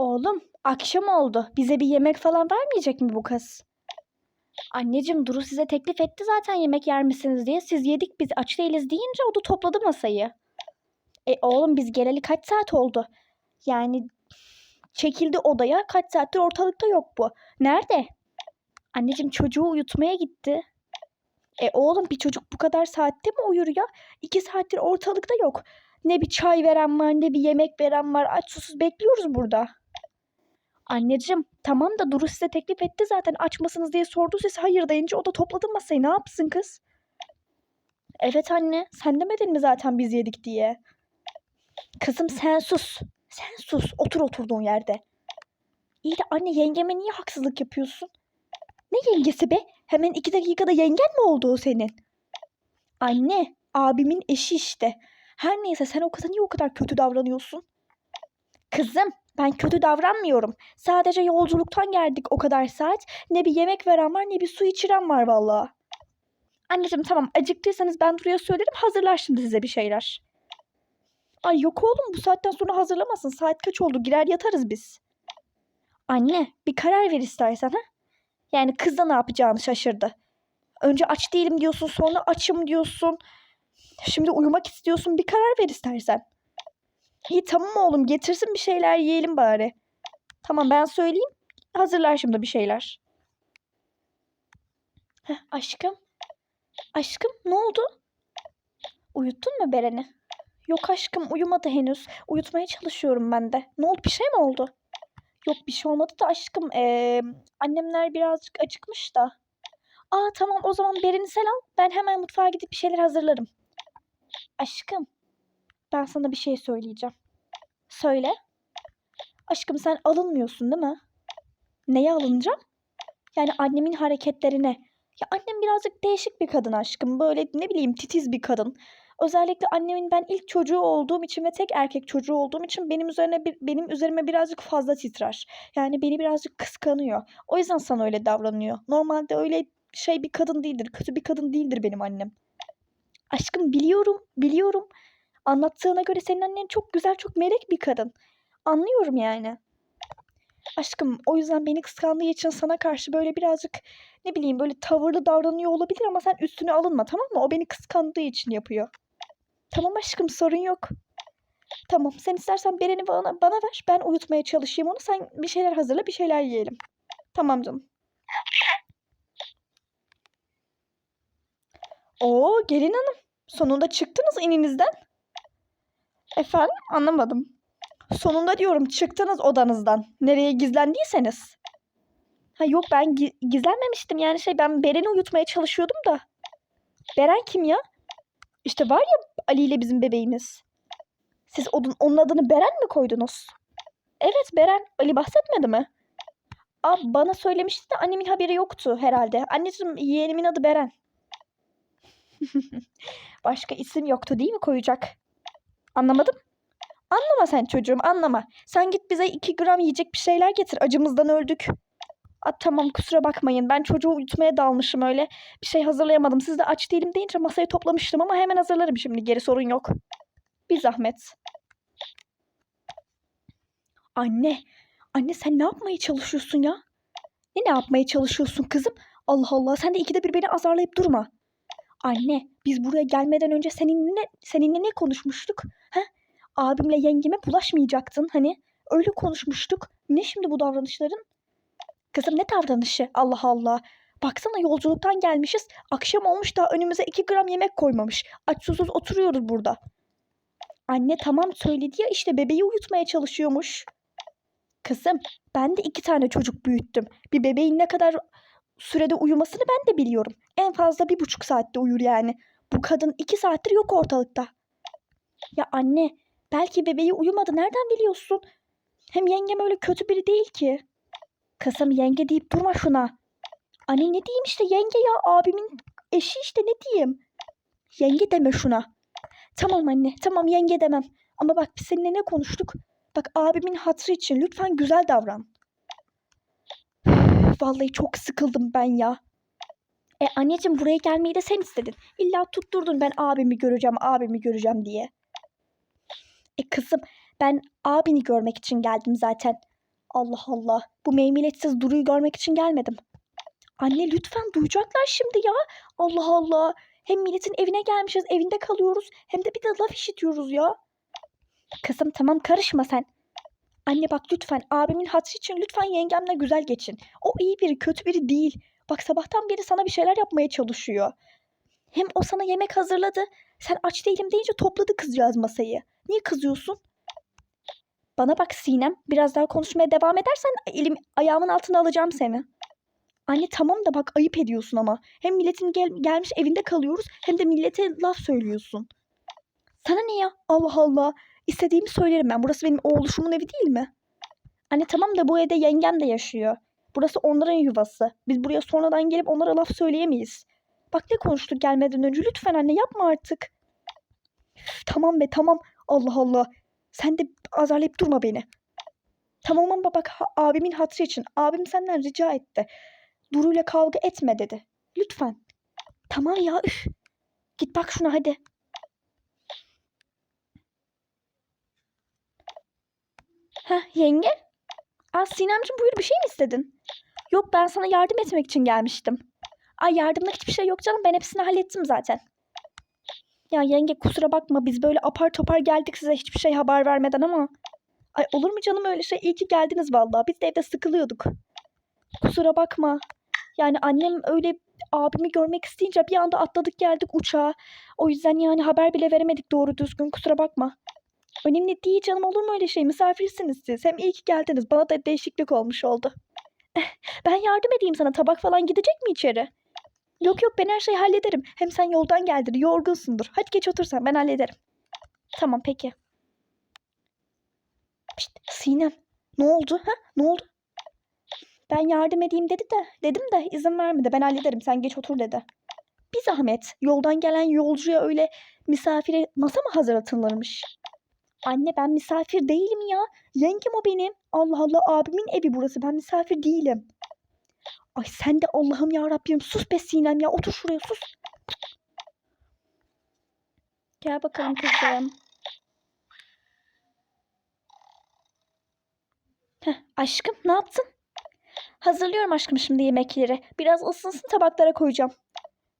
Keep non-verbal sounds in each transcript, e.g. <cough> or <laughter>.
Oğlum akşam oldu. Bize bir yemek falan vermeyecek mi bu kız? Anneciğim Duru size teklif etti zaten yemek yer misiniz diye. Siz yedik biz aç değiliz deyince o da topladı masayı. E oğlum biz geleli kaç saat oldu? Yani çekildi odaya kaç saattir ortalıkta yok bu. Nerede? Anneciğim çocuğu uyutmaya gitti. E oğlum bir çocuk bu kadar saatte mi uyur ya? İki saattir ortalıkta yok. Ne bir çay veren var ne bir yemek veren var. Aç susuz bekliyoruz burada. Anneciğim tamam da Duru size teklif etti zaten açmasınız diye sordu siz hayır deyince o da topladı masayı ne yapsın kız? Evet anne sen demedin mi zaten biz yedik diye? Kızım sen sus. Sen sus otur oturduğun yerde. İyi de anne yengeme niye haksızlık yapıyorsun? Ne yengesi be? Hemen iki dakikada yengen mi oldu o senin? Anne abimin eşi işte. Her neyse sen o kıza niye o kadar kötü davranıyorsun? Kızım ben kötü davranmıyorum. Sadece yolculuktan geldik o kadar saat. Ne bir yemek veren var ne bir su içiren var vallahi. Anneciğim tamam acıktıysanız ben Duru'ya söylerim hazırlar şimdi size bir şeyler. Ay yok oğlum bu saatten sonra hazırlamasın. Saat kaç oldu girer yatarız biz. Anne bir karar ver istersen ha. Yani kız da ne yapacağını şaşırdı. Önce aç değilim diyorsun sonra açım diyorsun. Şimdi uyumak istiyorsun bir karar ver istersen. İyi tamam oğlum getirsin bir şeyler yiyelim bari. Tamam ben söyleyeyim. Hazırlar şimdi bir şeyler. Heh, aşkım. Aşkım ne oldu? Uyuttun mu Beren'i? Yok aşkım uyumadı henüz. Uyutmaya çalışıyorum ben de. Ne oldu bir şey mi oldu? Yok bir şey olmadı da aşkım. Ee, annemler birazcık acıkmış da. Aa tamam o zaman Beren'i sen al. Ben hemen mutfağa gidip bir şeyler hazırlarım. Aşkım. Ben sana bir şey söyleyeceğim. Söyle. Aşkım sen alınmıyorsun değil mi? Neye alınacağım? Yani annemin hareketlerine. Ya annem birazcık değişik bir kadın aşkım. Böyle ne bileyim titiz bir kadın. Özellikle annemin ben ilk çocuğu olduğum için ve tek erkek çocuğu olduğum için benim üzerine bir, benim üzerime birazcık fazla titrer. Yani beni birazcık kıskanıyor. O yüzden sana öyle davranıyor. Normalde öyle şey bir kadın değildir. Kötü bir kadın değildir benim annem. Aşkım biliyorum, biliyorum. Anlattığına göre senin annen çok güzel, çok melek bir kadın. Anlıyorum yani. Aşkım o yüzden beni kıskandığı için sana karşı böyle birazcık ne bileyim böyle tavırlı davranıyor olabilir ama sen üstüne alınma tamam mı? O beni kıskandığı için yapıyor. Tamam aşkım sorun yok. Tamam sen istersen Beren'i bana, bana ver. Ben uyutmaya çalışayım onu. Sen bir şeyler hazırla bir şeyler yiyelim. Tamam canım. Oo gelin hanım. Sonunda çıktınız ininizden. Efendim anlamadım. Sonunda diyorum çıktınız odanızdan. Nereye gizlendiyseniz. Ha yok ben gi- gizlenmemiştim. Yani şey ben Beren'i uyutmaya çalışıyordum da. Beren kim ya? İşte var ya Ali ile bizim bebeğimiz. Siz onun, onun adını Beren mi koydunuz? Evet Beren. Ali bahsetmedi mi? Aa, bana söylemişti de annemin haberi yoktu herhalde. Anneciğim yeğenimin adı Beren. <laughs> Başka isim yoktu değil mi koyacak? Anlamadım. Anlama sen çocuğum anlama. Sen git bize iki gram yiyecek bir şeyler getir. Acımızdan öldük. Aa, tamam kusura bakmayın. Ben çocuğu uyutmaya dalmışım öyle. Bir şey hazırlayamadım. Siz de aç değilim deyince masayı toplamıştım ama hemen hazırlarım şimdi. Geri sorun yok. Bir zahmet. Anne. Anne sen ne yapmaya çalışıyorsun ya? Ne ne yapmaya çalışıyorsun kızım? Allah Allah sen de ikide bir beni azarlayıp durma. Anne biz buraya gelmeden önce seninle seninle ne konuşmuştuk? He? Abimle yengeme bulaşmayacaktın hani. Öyle konuşmuştuk. Ne şimdi bu davranışların? Kızım ne davranışı? Allah Allah. Baksana yolculuktan gelmişiz. Akşam olmuş daha önümüze iki gram yemek koymamış. Aç susuz oturuyoruz burada. Anne tamam söyledi ya işte bebeği uyutmaya çalışıyormuş. Kızım ben de iki tane çocuk büyüttüm. Bir bebeğin ne kadar sürede uyumasını ben de biliyorum. En fazla bir buçuk saatte uyur yani. Bu kadın iki saattir yok ortalıkta. Ya anne belki bebeği uyumadı nereden biliyorsun? Hem yengem öyle kötü biri değil ki. Kızım yenge deyip durma şuna. Anne ne diyeyim işte yenge ya abimin eşi işte ne diyeyim. Yenge deme şuna. Tamam anne tamam yenge demem. Ama bak biz seninle ne konuştuk? Bak abimin hatrı için lütfen güzel davran. Vallahi çok sıkıldım ben ya. E anneciğim buraya gelmeyi de sen istedin. İlla tutturdun ben abimi göreceğim, abimi göreceğim diye. E kızım ben abini görmek için geldim zaten. Allah Allah. Bu meymenetsiz Duru'yu görmek için gelmedim. Anne lütfen duyacaklar şimdi ya. Allah Allah. Hem milletin evine gelmişiz, evinde kalıyoruz. Hem de bir de laf işitiyoruz ya. Kızım tamam karışma sen. Anne bak lütfen abimin hatırı için lütfen yengemle güzel geçin. O iyi biri, kötü biri değil. Bak sabahtan beri sana bir şeyler yapmaya çalışıyor. Hem o sana yemek hazırladı. Sen aç değilim deyince topladı kızcağız masayı. Niye kızıyorsun? Bana bak Sinem, biraz daha konuşmaya devam edersen elim ayağımın altına alacağım seni. Anne tamam da bak ayıp ediyorsun ama. Hem milletin gel- gelmiş evinde kalıyoruz hem de millete laf söylüyorsun. Sana ne ya? Allah Allah. İstediğimi söylerim ben. Burası benim oğluşumun evi değil mi? Anne tamam da bu evde yengem de yaşıyor. Burası onların yuvası. Biz buraya sonradan gelip onlara laf söyleyemeyiz. Bak ne konuştuk gelmeden önce. Lütfen anne yapma artık. Tamam be tamam. Allah Allah. Sen de azarlayıp durma beni. Tamam ama bak ha- abimin hatırı için. Abim senden rica etti. Duru'yla kavga etme dedi. Lütfen. Tamam ya üf. Git bak şuna hadi. Heh yenge. Aa Sinemciğim buyur bir şey mi istedin? Yok ben sana yardım etmek için gelmiştim. Ay yardımlık hiçbir şey yok canım ben hepsini hallettim zaten. Ya yenge kusura bakma biz böyle apar topar geldik size hiçbir şey haber vermeden ama. Ay olur mu canım öyle şey iyi ki geldiniz vallahi biz de evde sıkılıyorduk. Kusura bakma. Yani annem öyle abimi görmek isteyince bir anda atladık geldik uçağa. O yüzden yani haber bile veremedik doğru düzgün kusura bakma. Önemli değil canım olur mu öyle şey misafirsiniz siz. Hem iyi ki geldiniz bana da değişiklik olmuş oldu. <laughs> Ben yardım edeyim sana tabak falan gidecek mi içeri? Yok yok ben her şeyi hallederim. Hem sen yoldan geldin yorgunsundur. Hadi geç otur sen ben hallederim. Tamam peki. Pişt, Sinem ne oldu ha ne oldu? Ben yardım edeyim dedi de dedim de izin vermedi ben hallederim sen geç otur dedi. Bir zahmet yoldan gelen yolcuya öyle misafire masa mı hazırlatılırmış? Anne ben misafir değilim ya. Yengem o benim. Allah Allah abimin evi burası. Ben misafir değilim. Ay sen de Allah'ım ya Rabbim sus be Sinem ya. Otur şuraya sus. Gel bakalım kızım. Heh, aşkım ne yaptın? Hazırlıyorum aşkım şimdi yemekleri. Biraz ısınsın tabaklara koyacağım.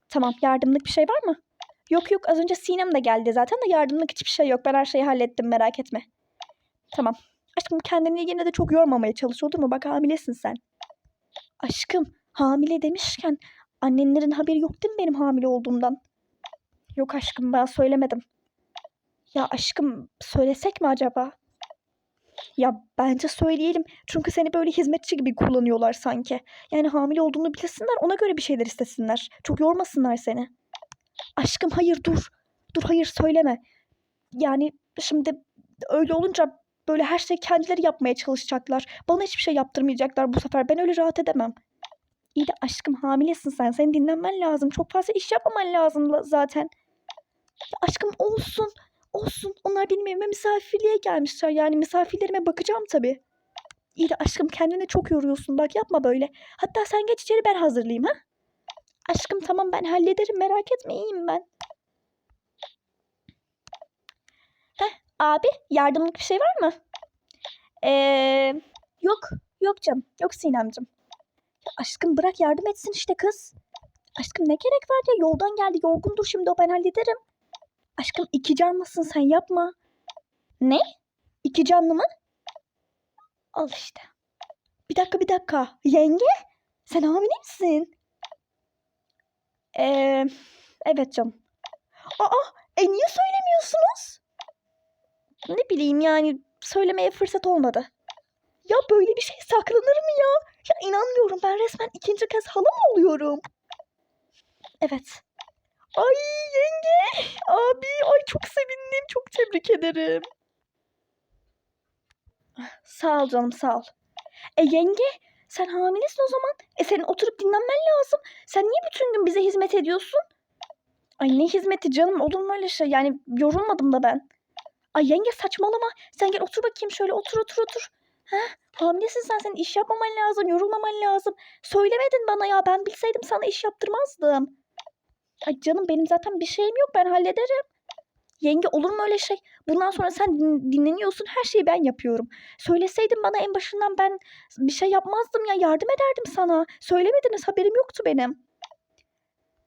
Tamam yardımlık bir şey var mı? Yok yok az önce Sinem de geldi zaten de yardımlık hiçbir şey yok. Ben her şeyi hallettim merak etme. Tamam. Aşkım kendini yine de çok yormamaya çalış olur mu? Bak hamilesin sen. Aşkım hamile demişken annenlerin haberi yok değil mi benim hamile olduğumdan? Yok aşkım ben söylemedim. Ya aşkım söylesek mi acaba? Ya bence söyleyelim. Çünkü seni böyle hizmetçi gibi kullanıyorlar sanki. Yani hamile olduğunu bilsinler ona göre bir şeyler istesinler. Çok yormasınlar seni. Aşkım hayır dur. Dur hayır söyleme. Yani şimdi öyle olunca böyle her şeyi kendileri yapmaya çalışacaklar. Bana hiçbir şey yaptırmayacaklar bu sefer. Ben öyle rahat edemem. İyi de aşkım hamilesin sen. Senin dinlenmen lazım. Çok fazla iş yapmaman lazım la- zaten. Aşkım olsun. Olsun. Onlar benim evime misafirliğe gelmişler. Yani misafirlerime bakacağım tabii. İyi de aşkım kendini çok yoruyorsun. Bak yapma böyle. Hatta sen geç içeri ben hazırlayayım ha. Aşkım tamam ben hallederim merak etme iyiyim ben. Heh abi yardımlık bir şey var mı? Ee, yok yok canım yok Sinemcim. Ya aşkım bırak yardım etsin işte kız. Aşkım ne gerek var ya yoldan geldi yorgundur şimdi o ben hallederim. Aşkım iki canlısın sen yapma. Ne? İki canlı mı? Al işte. Bir dakika bir dakika. Yenge sen hamile misin? Ee, evet canım. Aa, e niye söylemiyorsunuz? Ne bileyim yani söylemeye fırsat olmadı. Ya böyle bir şey saklanır mı ya? Ya inanmıyorum ben resmen ikinci kez hala mı oluyorum? Evet. Ay yenge, abi, ay çok sevindim, çok tebrik ederim. Sağ ol canım, sağ ol. E yenge, sen hamilesin o zaman. E senin oturup dinlenmen lazım. Sen niye bütün gün bize hizmet ediyorsun? Ay ne hizmeti canım olur mu öyle şey? Yani yorulmadım da ben. Ay yenge saçmalama. Sen gel otur bakayım şöyle otur otur otur. Heh, hamilesin sen senin iş yapmaman lazım, yorulmaman lazım. Söylemedin bana ya ben bilseydim sana iş yaptırmazdım. Ay canım benim zaten bir şeyim yok ben hallederim. Yenge olur mu öyle şey? Bundan sonra sen din- dinleniyorsun. Her şeyi ben yapıyorum. Söyleseydin bana en başından ben bir şey yapmazdım ya. Yardım ederdim sana. Söylemediniz haberim yoktu benim.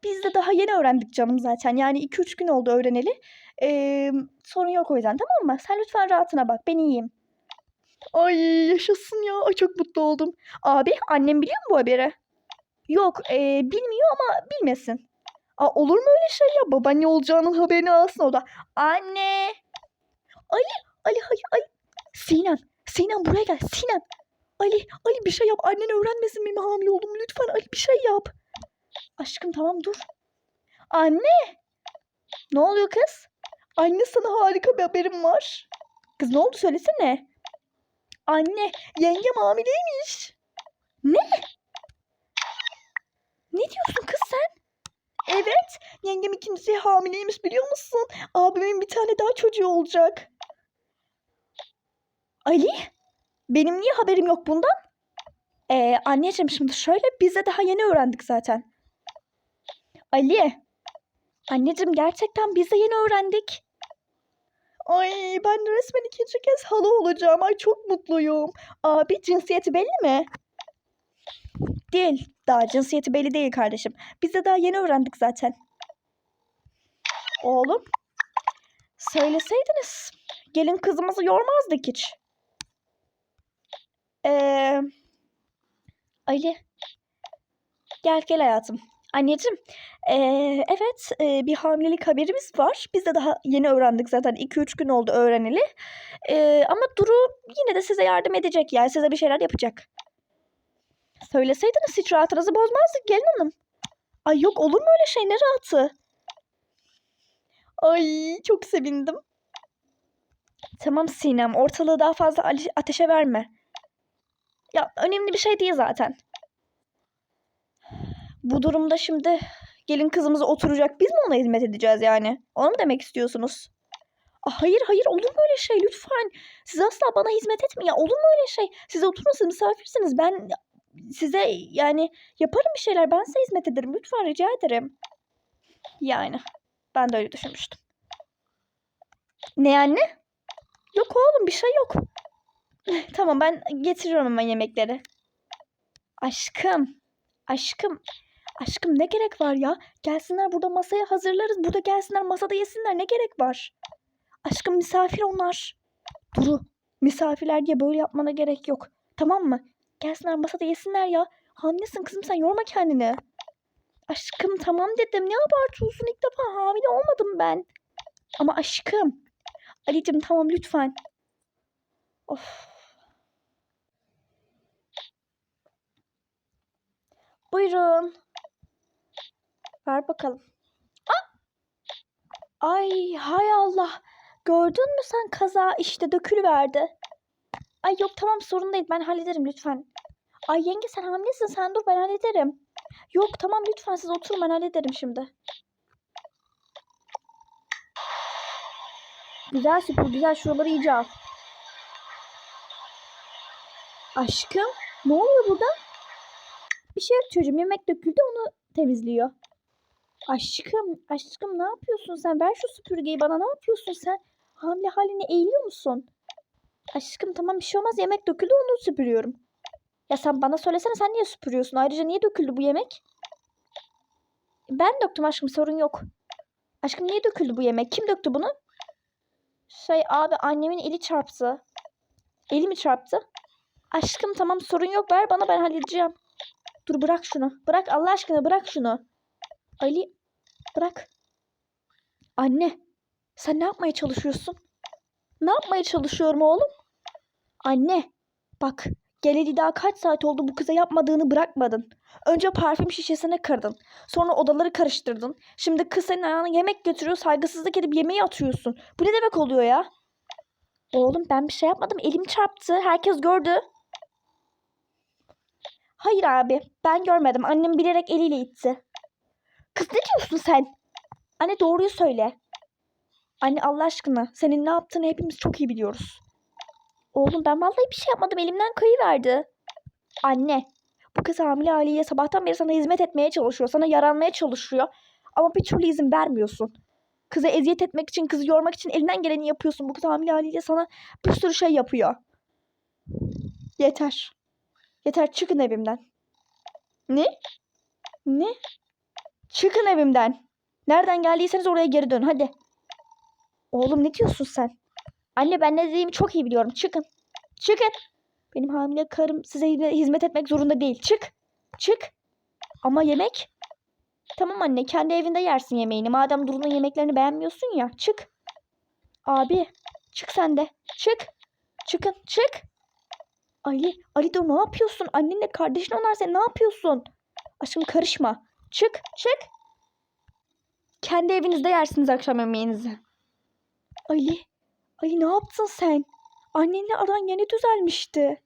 Biz de daha yeni öğrendik canım zaten. Yani 2-3 gün oldu öğreneli. Ee, sorun yok o yüzden tamam mı? Sen lütfen rahatına bak. Ben iyiyim. Ay yaşasın ya. Ay çok mutlu oldum. Abi annem biliyor mu bu haberi? Yok ee, bilmiyor ama bilmesin. Aa, olur mu öyle şey ya? Babaanne olacağının haberini alsın o da. Anne. Ali, Ali, Ali, Ali. Sinem, Sinem buraya gel. Sinem. Ali, Ali bir şey yap. Annen öğrenmesin benim hamile olduğumu. Lütfen Ali bir şey yap. Aşkım tamam dur. Anne. Ne oluyor kız? Anne sana harika bir haberim var. Kız ne oldu söylesene. Anne, yengem hamileymiş. Ne? Ne diyorsun kız sen? Evet, yengem ikincisi hamileymiş biliyor musun? Abimin bir tane daha çocuğu olacak. Ali, benim niye haberim yok bundan? Ee, anneciğim şimdi şöyle biz de daha yeni öğrendik zaten. Ali, anneciğim gerçekten biz de yeni öğrendik. Ay ben resmen ikinci kez hala olacağım. Ay çok mutluyum. Abi cinsiyeti belli mi? Değil. Daha cinsiyeti belli değil kardeşim. Biz de daha yeni öğrendik zaten. Oğlum. Söyleseydiniz. Gelin kızımızı yormazdık hiç. Ee, Ali. Gel gel hayatım. Anneciğim. ee, evet ee, bir hamilelik haberimiz var. Biz de daha yeni öğrendik zaten. 2-3 gün oldu öğreneli. Ee, ama Duru yine de size yardım edecek yani. Size bir şeyler yapacak. Söyleseydiniz hiç rahatınızı bozmazdık gelin hanım. Ay yok olur mu öyle şey ne rahatı? Ay çok sevindim. Tamam Sinem ortalığı daha fazla ateşe verme. Ya önemli bir şey değil zaten. Bu durumda şimdi gelin kızımız oturacak biz mi ona hizmet edeceğiz yani? Onu mu demek istiyorsunuz? Ah, hayır hayır olur mu öyle şey lütfen. Siz asla bana hizmet etmeyin. Ya, olur mu öyle şey? Siz oturun misafirsiniz. Ben size yani yaparım bir şeyler. Ben size hizmet ederim. Lütfen rica ederim. Yani ben de öyle düşünmüştüm. Ne anne? Yok oğlum bir şey yok. tamam ben getiriyorum hemen yemekleri. Aşkım. Aşkım. Aşkım ne gerek var ya? Gelsinler burada masaya hazırlarız. Burada gelsinler masada yesinler. Ne gerek var? Aşkım misafir onlar. Duru. Misafirler diye böyle yapmana gerek yok. Tamam mı? Gelsinler masada yesinler ya. Hamilesin kızım sen yorma kendini. Aşkım tamam dedim. Ne abartıyorsun? İlk defa hamile olmadım ben. Ama aşkım. Ali'cim tamam lütfen. Of. Buyurun. Ver bakalım. Ah! Ay hay Allah. Gördün mü sen kaza işte dökülüverdi. Ay yok tamam sorun değil ben hallederim lütfen. Ay yenge sen hamilesin sen dur ben hallederim. Yok tamam lütfen siz oturun ben hallederim şimdi. Güzel süpür güzel şuraları iyice al. Aşkım ne oluyor burada? Bir şey çocuğum yemek döküldü onu temizliyor. Aşkım aşkım ne yapıyorsun sen? Ver şu süpürgeyi bana ne yapıyorsun sen? Hamile haline eğiliyor musun? Aşkım tamam bir şey olmaz yemek döküldü onu süpürüyorum. Ya sen bana söylesene sen niye süpürüyorsun? Ayrıca niye döküldü bu yemek? Ben döktüm aşkım sorun yok. Aşkım niye döküldü bu yemek? Kim döktü bunu? Şey abi annemin eli çarptı. Eli mi çarptı? Aşkım tamam sorun yok ver bana ben halledeceğim. Dur bırak şunu. Bırak Allah aşkına bırak şunu. Ali bırak. Anne sen ne yapmaya çalışıyorsun? Ne yapmaya çalışıyorum oğlum? Anne bak geleli daha kaç saat oldu bu kıza yapmadığını bırakmadın. Önce parfüm şişesine kırdın. Sonra odaları karıştırdın. Şimdi kız senin ayağına yemek götürüyor saygısızlık edip yemeği atıyorsun. Bu ne demek oluyor ya? Oğlum ben bir şey yapmadım. Elim çarptı. Herkes gördü. Hayır abi ben görmedim. Annem bilerek eliyle itti. Kız ne diyorsun sen? Anne doğruyu söyle. Anne Allah aşkına senin ne yaptığını hepimiz çok iyi biliyoruz. Oğlum ben vallahi bir şey yapmadım elimden kayıverdi. Anne bu kız hamile haliyle sabahtan beri sana hizmet etmeye çalışıyor. Sana yaranmaya çalışıyor. Ama bir türlü izin vermiyorsun. Kıza eziyet etmek için, kızı yormak için elinden geleni yapıyorsun. Bu kız hamile haliyle sana bir sürü şey yapıyor. Yeter. Yeter çıkın evimden. Ne? Ne? Çıkın evimden. Nereden geldiyseniz oraya geri dön hadi. Oğlum ne diyorsun sen? Anne ben ne dediğimi çok iyi biliyorum. Çıkın. Çıkın. Benim hamile karım size hizmet- etmek zorunda değil. Çık. Çık. Ama yemek? Tamam anne kendi evinde yersin yemeğini. Madem Duru'nun yemeklerini beğenmiyorsun ya. Çık. Abi çık sen de. Çık. Çıkın. Çık. Ali. Ali dur ne yapıyorsun? Annenle kardeşin onlar sen ne yapıyorsun? Aşkım karışma. Çık. Çık. Kendi evinizde yersiniz akşam yemeğinizi. Ali. Ali ne yaptın sen? Annenle aran yeni düzelmişti.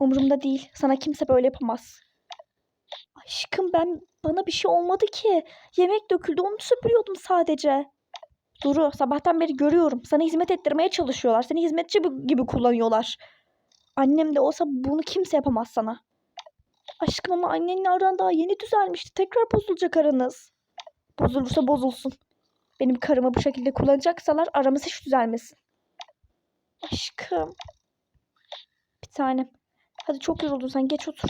Umurumda değil. Sana kimse böyle yapamaz. Aşkım ben bana bir şey olmadı ki. Yemek döküldü onu süpürüyordum sadece. Duru sabahtan beri görüyorum. Sana hizmet ettirmeye çalışıyorlar. Seni hizmetçi gibi kullanıyorlar. Annem de olsa bunu kimse yapamaz sana. Aşkım ama annenle aran daha yeni düzelmişti. Tekrar bozulacak aranız. Bozulursa bozulsun. Benim karımı bu şekilde kullanacaksalar aramız hiç düzelmesin. Aşkım. Bir tanem. Hadi çok yoruldun sen geç otur.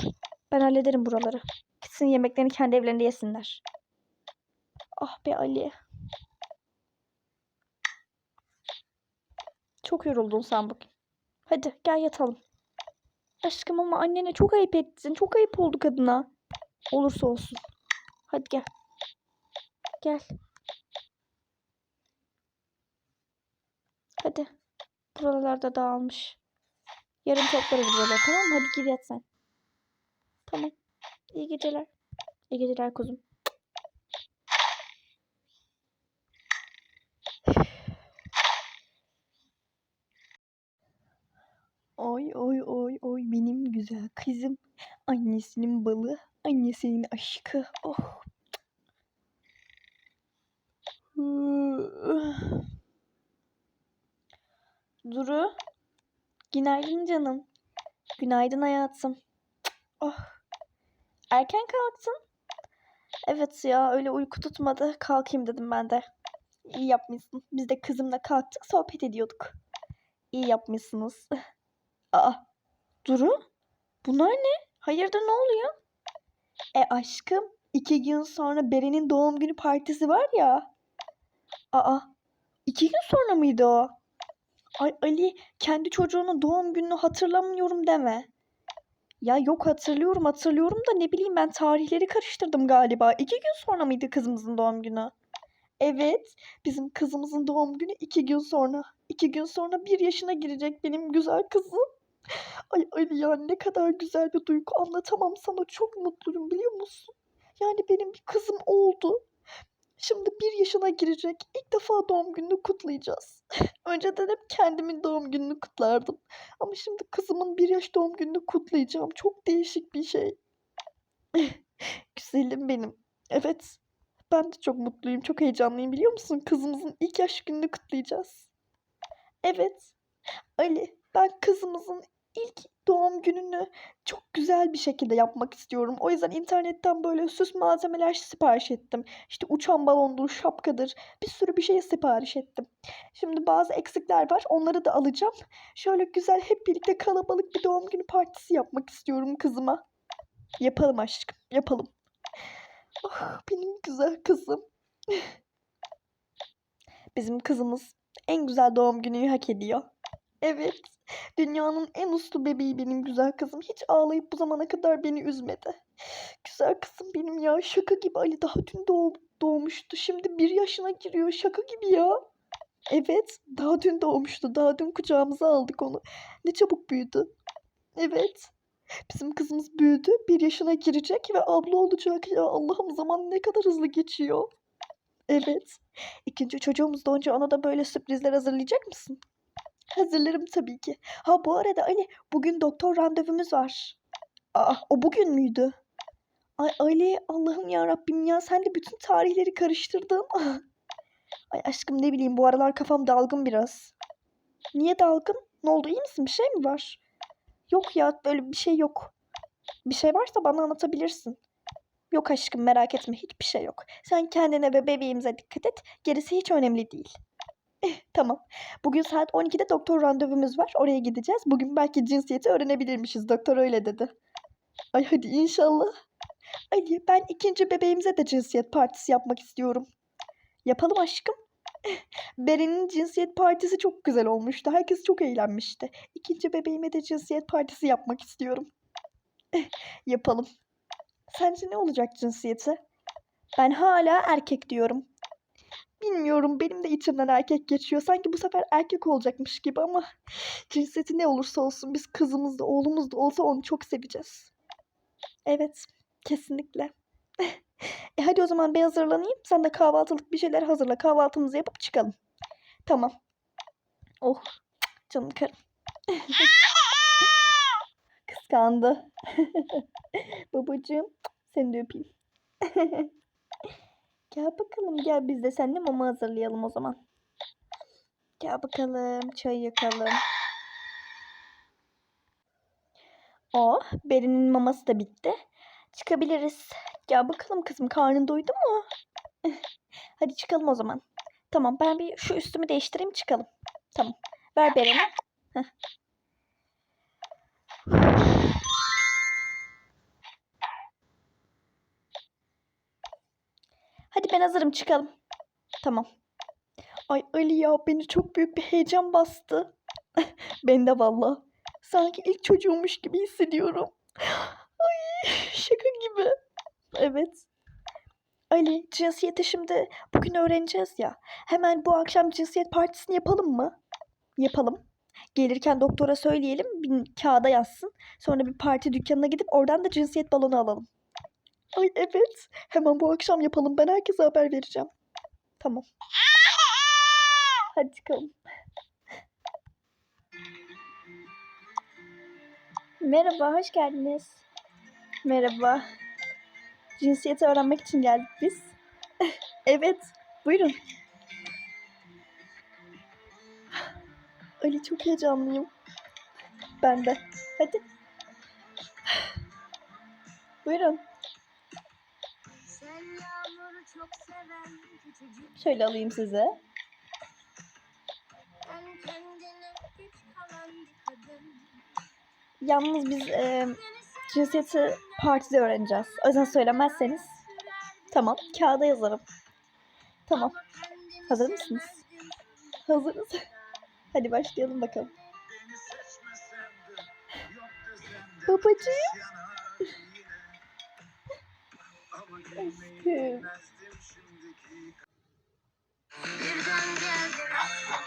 Ben hallederim buraları. Gitsin yemeklerini kendi evlerinde yesinler. Ah be Ali. Çok yoruldun sen bugün. Hadi gel yatalım. Aşkım ama annene çok ayıp ettin. Çok ayıp oldu kadına. Olursa olsun. Hadi gel. Gel. Hadi. Buralarda dağılmış. Yarın toplarız buraları tamam mı? Hadi gir yat sen. Tamam. İyi geceler. İyi geceler kuzum. Oy oy oy oy benim güzel kızım. Annesinin balı, annesinin aşkı. Oh. Duru. Günaydın canım. Günaydın hayatım. Oh. Erken kalktın. Evet ya öyle uyku tutmadı. Kalkayım dedim ben de. İyi yapmışsın. Biz de kızımla kalktık sohbet ediyorduk. İyi yapmışsınız. <laughs> Aa. Duru. Bunlar ne? Hayırdır ne oluyor? E aşkım iki gün sonra Beren'in doğum günü partisi var ya. Aa. iki gün sonra mıydı o? Ay Ali kendi çocuğunun doğum gününü hatırlamıyorum deme. Ya yok hatırlıyorum hatırlıyorum da ne bileyim ben tarihleri karıştırdım galiba. İki gün sonra mıydı kızımızın doğum günü? Evet bizim kızımızın doğum günü iki gün sonra. İki gün sonra bir yaşına girecek benim güzel kızım. Ay Ali ya ne kadar güzel bir duygu anlatamam sana çok mutluyum biliyor musun? Yani benim bir kızım oldu. Şimdi bir yaşına girecek. İlk defa doğum gününü kutlayacağız. <laughs> Önceden hep kendimin doğum gününü kutlardım. Ama şimdi kızımın bir yaş doğum gününü kutlayacağım. Çok değişik bir şey. <laughs> Güzelim benim. Evet. Ben de çok mutluyum. Çok heyecanlıyım biliyor musun? Kızımızın ilk yaş gününü kutlayacağız. Evet. Ali, ben kızımızın ilk doğum gününü çok güzel bir şekilde yapmak istiyorum. O yüzden internetten böyle süs malzemeler sipariş ettim. İşte uçan balondur, şapkadır, bir sürü bir şey sipariş ettim. Şimdi bazı eksikler var. Onları da alacağım. Şöyle güzel hep birlikte kalabalık bir doğum günü partisi yapmak istiyorum kızıma. Yapalım aşkım, yapalım. Ah, benim güzel kızım. Bizim kızımız en güzel doğum gününü hak ediyor. Evet. Dünyanın en uslu bebeği benim güzel kızım. Hiç ağlayıp bu zamana kadar beni üzmedi. Güzel kızım benim ya. Şaka gibi Ali daha dün doğ doğmuştu. Şimdi bir yaşına giriyor. Şaka gibi ya. Evet. Daha dün doğmuştu. Daha dün kucağımıza aldık onu. Ne çabuk büyüdü. Evet. Bizim kızımız büyüdü. Bir yaşına girecek ve abla olacak. Ya Allah'ım zaman ne kadar hızlı geçiyor. Evet. İkinci çocuğumuz doğunca ona da böyle sürprizler hazırlayacak mısın? Hazırlarım tabii ki. Ha bu arada Ali bugün doktor randevumuz var. Aa o bugün müydü? Ay Ali Allah'ım ya Rabbim ya sen de bütün tarihleri karıştırdın. Ay aşkım ne bileyim bu aralar kafam dalgın biraz. Niye dalgın? Ne oldu iyi misin? Bir şey mi var? Yok ya böyle bir şey yok. Bir şey varsa bana anlatabilirsin. Yok aşkım merak etme hiçbir şey yok. Sen kendine ve bebeğimize dikkat et. Gerisi hiç önemli değil. Eh, tamam. Bugün saat 12'de doktor randevumuz var. Oraya gideceğiz. Bugün belki cinsiyeti öğrenebilirmişiz. Doktor öyle dedi. Ay hadi inşallah. Ali ben ikinci bebeğimize de cinsiyet partisi yapmak istiyorum. Yapalım aşkım. Beren'in cinsiyet partisi çok güzel olmuştu. Herkes çok eğlenmişti. İkinci bebeğime de cinsiyet partisi yapmak istiyorum. Yapalım. Sence ne olacak cinsiyeti? Ben hala erkek diyorum. Bilmiyorum benim de içimden erkek geçiyor. Sanki bu sefer erkek olacakmış gibi ama cinsiyeti ne olursa olsun biz kızımız da oğlumuz da olsa onu çok seveceğiz. Evet, kesinlikle. <laughs> E hadi o zaman ben hazırlanayım. Sen de kahvaltılık bir şeyler hazırla. Kahvaltımızı yapıp çıkalım. Tamam. Oh, canım karım. <laughs> Kıskandı. <laughs> Babacığım, seni de öpeyim. Gel bakalım, gel biz de seninle mama hazırlayalım o zaman. Gel bakalım, çay yakalım. Oh, Beri'nin maması da bitti. Çıkabiliriz. Gel bakalım kızım, karnın doydu mu? <laughs> Hadi çıkalım o zaman. Tamam, ben bir şu üstümü değiştireyim çıkalım. Tamam. Ver Beren'e. Hadi ben hazırım çıkalım. Tamam. Ay Ali ya beni çok büyük bir heyecan bastı. <laughs> ben de valla. Sanki ilk çocuğummuş gibi hissediyorum. <gasps> Ay şaka gibi. Evet. Ali cinsiyeti şimdi bugün öğreneceğiz ya. Hemen bu akşam cinsiyet partisini yapalım mı? Yapalım. Gelirken doktora söyleyelim bir kağıda yazsın. Sonra bir parti dükkanına gidip oradan da cinsiyet balonu alalım. Ay evet. Hemen bu akşam yapalım. Ben herkese haber vereceğim. Tamam. Hadi çıkalım. Merhaba, hoş geldiniz. Merhaba. Cinsiyeti öğrenmek için geldik biz. <laughs> evet, buyurun. Ali çok heyecanlıyım. Ben de. Hadi. Buyurun. Şöyle alayım size. Ben kendine güç kalan bir kadın Yalnız biz e, cinsiyeti partide öğreneceğiz. O yüzden söylemezseniz tamam kağıda yazarım. Tamam. Hazır mısınız? Hazırız. <laughs> Hadi başlayalım bakalım. Babacığım. Aşkım. Birden geldi aklıma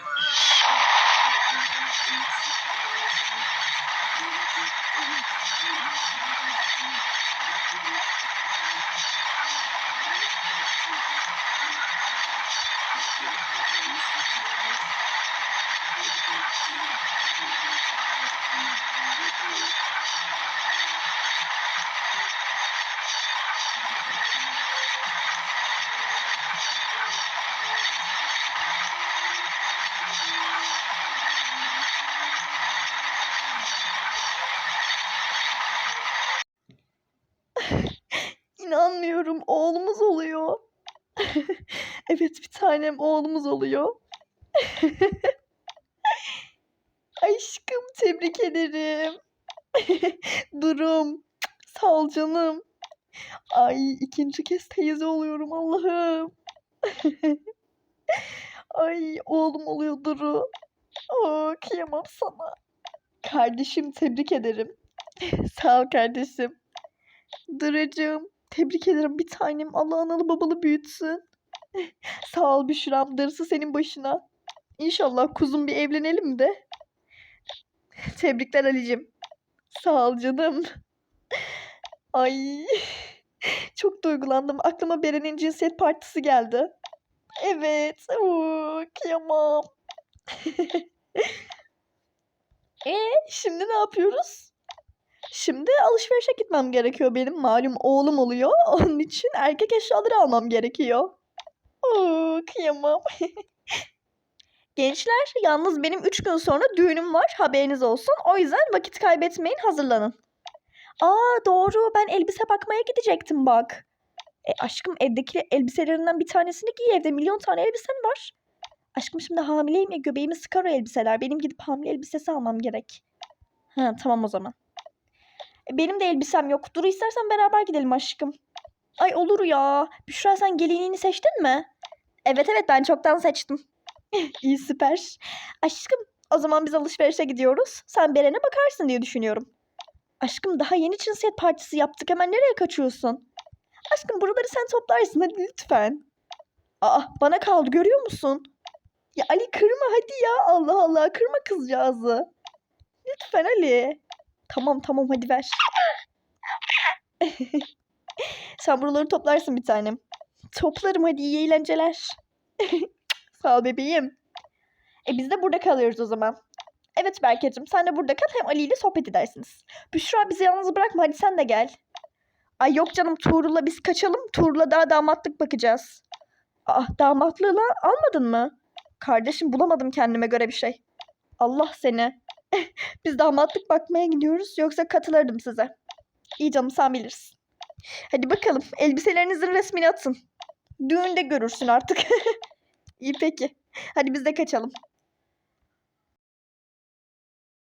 İnanmıyorum oğlumuz oluyor. evet tanem oğlumuz oluyor. <laughs> Aşkım tebrik ederim. <laughs> Durum. Sağ ol canım. Ay ikinci kez teyze oluyorum Allah'ım. <laughs> Ay oğlum oluyor Duru. Oo, kıyamam sana. Kardeşim tebrik ederim. Sağ ol kardeşim. Durucuğum tebrik ederim bir tanem. Allah analı babalı büyütsün. <laughs> Sağ ol Büşra'm. Darısı senin başına. İnşallah kuzum bir evlenelim de. Tebrikler Ali'cim. Sağ ol canım. Ay. Çok duygulandım. Aklıma Beren'in cinsiyet partisi geldi. Evet. Oo, kıyamam. <laughs> e şimdi ne yapıyoruz? Şimdi alışverişe gitmem gerekiyor benim. Malum oğlum oluyor. Onun için erkek eşyaları almam gerekiyor. Oo, kıyamam. <laughs> Gençler yalnız benim 3 gün sonra düğünüm var. Haberiniz olsun. O yüzden vakit kaybetmeyin hazırlanın. Aa doğru ben elbise bakmaya gidecektim bak. E aşkım evdeki elbiselerinden bir tanesini giy evde milyon tane elbisen var. Aşkım şimdi hamileyim ya göbeğimi sıkar o elbiseler. Benim gidip hamile elbisesi almam gerek. Ha tamam o zaman. E, benim de elbisem yok. Dur istersen beraber gidelim aşkım. Ay olur ya. Büşra sen gelinliğini seçtin mi? Evet evet ben çoktan seçtim. <laughs> İyi süper. Aşkım o zaman biz alışverişe gidiyoruz. Sen Beren'e bakarsın diye düşünüyorum. Aşkım daha yeni cinsiyet partisi yaptık. Hemen nereye kaçıyorsun? Aşkım buraları sen toplarsın hadi lütfen. Aa bana kaldı görüyor musun? Ya Ali kırma hadi ya. Allah Allah kırma kızcağızı. Lütfen Ali. Tamam tamam hadi ver. <laughs> sen buraları toplarsın bir tanem. Toplarım hadi iyi eğlenceler. <laughs> Sağ ol bebeğim. E biz de burada kalıyoruz o zaman. Evet Berkeciğim sen de burada kal hem Ali ile sohbet edersiniz. Büşra bizi yalnız bırakma hadi sen de gel. Ay yok canım Tuğrul'la biz kaçalım. Tuğrul'la daha damatlık bakacağız. Aa damatlığı almadın mı? Kardeşim bulamadım kendime göre bir şey. Allah seni. <laughs> biz damatlık bakmaya gidiyoruz yoksa katılırdım size. İyi canım sen bilirsin. Hadi bakalım elbiselerinizin resmini atın. Düğünde görürsün artık. <laughs> İyi peki. Hadi biz de kaçalım.